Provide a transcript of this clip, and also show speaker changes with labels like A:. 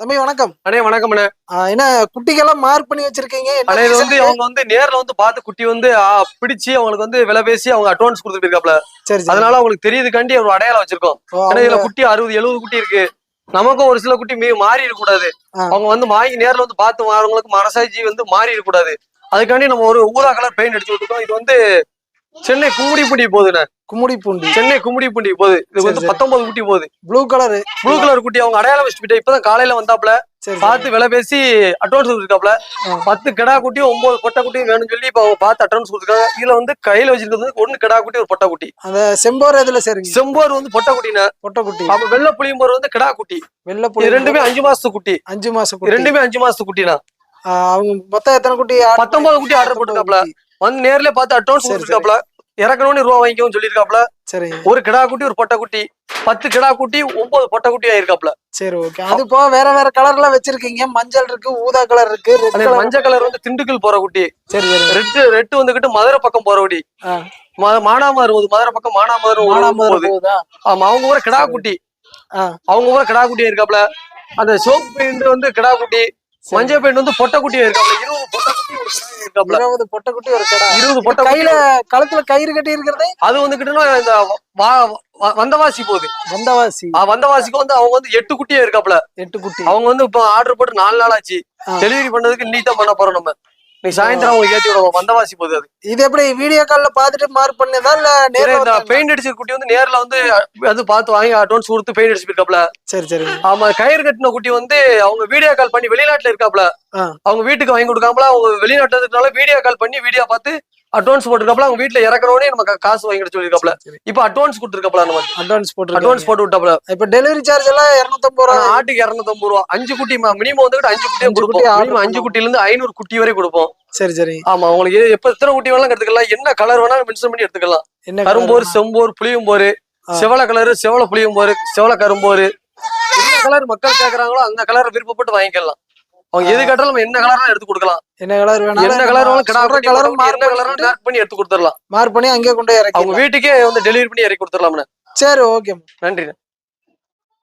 A: தம்பி வணக்கம்.
B: அண்ணே வணக்கம் அண்ணே
A: என்ன குட்டிக்கெல்லாம் மார்க் பண்ணி வச்சிருக்கீங்க?
B: அண்ணே இது வந்து? அவங்க வந்து நேர்ல வந்து பார்த்து குட்டி வந்து பிடிச்சு அவங்களுக்கு வந்து விலை பேசி அவங்க அட்வான்ஸ் கொடுத்துட்டு இருக்காப்ல.
A: சரி
B: அதனால அவங்களுக்கு தெரியுதுக்காண்டி ஒரு அடையாளம் வச்சிருக்கோம். ஏன்னா இதுல குட்டி அறுபது எழுபது குட்டி இருக்கு. நமக்கும் ஒரு சில குட்டி மீ மாறி கூடாது. அவங்க வந்து வாங்கி நேர்ல வந்து பார்த்து வாங்குறவங்களுக்கு மனசாட்சி வந்து மாறி கூடாது அதுக்காண்டி நம்ம ஒரு ஊதா கலர் பெயிண்ட் அடிச்சு விட்டுருக்கோம் இது வந்து சென்னை கும்மிடிப்பூண்டி போகுதுண்ணே.
A: கும்முடி பூண்டி
B: சென்னை கும்மிடிப்பூண்டி போகுது. இது
A: சரி,
B: வந்து
A: சரி.
B: பத்தொன்பது குட்டி போகுது.
A: ப்ளூ கலர்
B: ப்ளூ கலர் குட்டி அவங்க அடையாளம் வச்சுட்டு இப்பதான் காலையில வந்தாப்ல
A: சரி
B: பார்த்து விலை பேசி அட்வான்ஸ் கொடுத்துருக்காப்ல. பத்து கிடா குட்டியும் ஒன்பது பொட்டை குட்டியும் வேணும்னு சொல்லி இப்ப அவங்க பார்த்து அட்வான்ஸ் கொடுத்துருக்காங்க. இதுல வந்து கையில வச்சிருக்கிறது ஒண்ணு கிடா குட்டி ஒரு பொட்டை குட்டி.
A: அந்த செம்போர் இதுல சரிங்க?
B: செம்போர் வந்து பொட்டை குட்டினா
A: பொட்டை குட்டி.
B: அப்ப வெள்ளை புளியம்போர் வந்து கிடா குட்டி.
A: வெள்ளை புள்ளி
B: ரெண்டுமே அஞ்சு மாசத்து குட்டி.
A: அஞ்சு மாசம்
B: ரெண்டுமே அஞ்சு மாசத்து குட்டினா
A: அவங்க மொத்தம் எத்தனை குட்டி?
B: பத்தொன்பது குட்டி ஆர்டர் போட்டுருக்காப்ல. வந்து நேர்ல பார்த்து அட்வான்ஸ்
A: சரி,
B: கொடுத்துருக்காப்ல. இறக்கணும்னு ரூபா வாங்கிக்கவும் சொல்லியிருக்காப்ல.
A: சரிங்க
B: ஒரு கிடா குட்டி ஒரு பொட்டை குட்டி. பத்து கிடா குட்டி ஒன்பது பொட்டை குட்டி ஆயிருக்காப்ல.
A: சரி ஓகே அது போக வேற வேற கலர்ல வச்சிருக்கீங்க. மஞ்சள் இருக்கு ஊதா கலர் இருக்கு
B: மஞ்சள் கலர் வந்து திண்டுக்கல் போற குட்டி.
A: சரி சரி.
B: ரெட்டு ரெட்டு வந்துகிட்டு மதுரை பக்கம் போற குட்டி. மானாமதுரை போகுது. மதுரை பக்கம் மானாமதுரை
A: மானாமதுரை
B: ஆமா அவங்க ஊர கிடா குட்டி. அவங்க ஊர கிடா குட்டி இருக்காப்ல அந்த சோப்பு பெயிண்ட் வந்து கிடா குட்டி. மஞ்சள் பெயிண்ட் வந்து பொட்டை குட்டி இருக்காப்ல இருபது
A: இருபது பொட்டை குட்டி ஒரு கடை.
B: இருபது பொட்டை
A: கையில கழுத்துல கயிறு கட்டி இருக்கிறதே
B: அது வந்துகிட்டுன்னா இந்த வந்தவாசி போகுது.
A: வந்தவாசி.
B: வந்தவாசிக்கு வந்து அவங்க வந்து எட்டு குட்டியே இருக்காப்ல.
A: எட்டு குட்டி.
B: அவங்க வந்து இப்போ ஆர்டர் போட்டு நாலு நாள் ஆச்சு. டெலிவரி பண்ணதுக்கு இன்னைக்கு தான் பண்ண போறோம் நம்ம. இன்னைக்கு சாயந்தரம் அவங்களுக்கு ஏத்தி விடுவோம். வந்தவாசி போகுது அது.
A: இது எப்படி வீடியோ கால்ல பாத்துட்டு மார்க் பண்ணதா இல்ல
B: இந்த
A: வந்தாங்களா?
B: பெயிண்ட் அடிச்ச குட்டி வந்து நேர்ல வந்து அது பார்த்து வாங்கி அட்வான்ஸ் கொடுத்து பெயிண்ட் அடிச்சு போயிருக்காப்ல
A: சரி சரி.
B: ஆமா கயிறு கட்டின குட்டி வந்து அவங்க வீடியோ கால் பண்ணி வெளிநாட்டுல இருக்காப்ல. அவங்க வீட்டுக்கு வாங்கி கொடுக்காமல அவங்க வெளிநாட்டுல இருக்கனால வீடியோ கால் பண்ணி வீடியோ பார்த்து அட்வான்ஸ் போட்டுருக்காப்ல அவங்க வீட்டுல இறக்குறவனே நம்ம கா- காசு வாங்கிட்டு சொல்லிருக்காப்ல
A: சரி.
B: இப்ப அட்வான்ஸ் கொடுத்துருக்காப்ல நம்ம.
A: அட்வான்ஸ் போட்டு
B: அட்வான்ஸ் போட்டு விட்டாப்ல
A: இப்ப டெலிவரி சார்ஜ் எல்லாம் இருநூத்தம்பது ரூபா.
B: ஆட்டுக்கு இருநூத்தம்பது ரூபா. அஞ்சு குட்டி மினிமம் வந்துட்டு அஞ்சு குட்டியும் கொடுப்போம்.
A: குட்டி
B: மினிமம் அஞ்சு. குட்டில இருந்து ஐநூறு குட்டி வரை கொடுப்போம்.
A: சரி சரி.
B: ஆமா உங்களுக்கு எப்ப எத்தனை குட்டி வேணாலும் எடுத்துக்கலாம். என்ன கலர் வேணாலும் மென்ஷன் பண்ணி எடுத்துக்கலாம்.
A: என்ன
B: கரும்போர்? செம்போர் புளியம்போர். செவல கலரு செவல புளியம்போர் செவல கரும்போர். என்ன கலர் மக்கள் கேக்குறாங்களோ அந்த கலர் விருப்பப்பட்டு வாங்கிக்கலாம். அவங்க எது கேட்டாலும் நம்ம என்ன கலர்லாம் எடுத்து கொடுக்கலாம்.
A: என்ன கலர் வேணாலும்
B: என்ன கலர் வேணாலும் கிடா குட்டி,
A: கலரும்
B: என்ன கலரும் மேக் பண்ணி எடுத்து கொடுத்துடலாம்.
A: மார்க் பண்ணி அங்கேயே கொண்டு போய்
B: அவங்க
A: இறக்கி
B: வீட்டுக்கே வந்து டெலிவரி பண்ணி இறக்கி கொடுத்துடலாம்ண்ணே
A: சரி ஓகே
B: நன்றி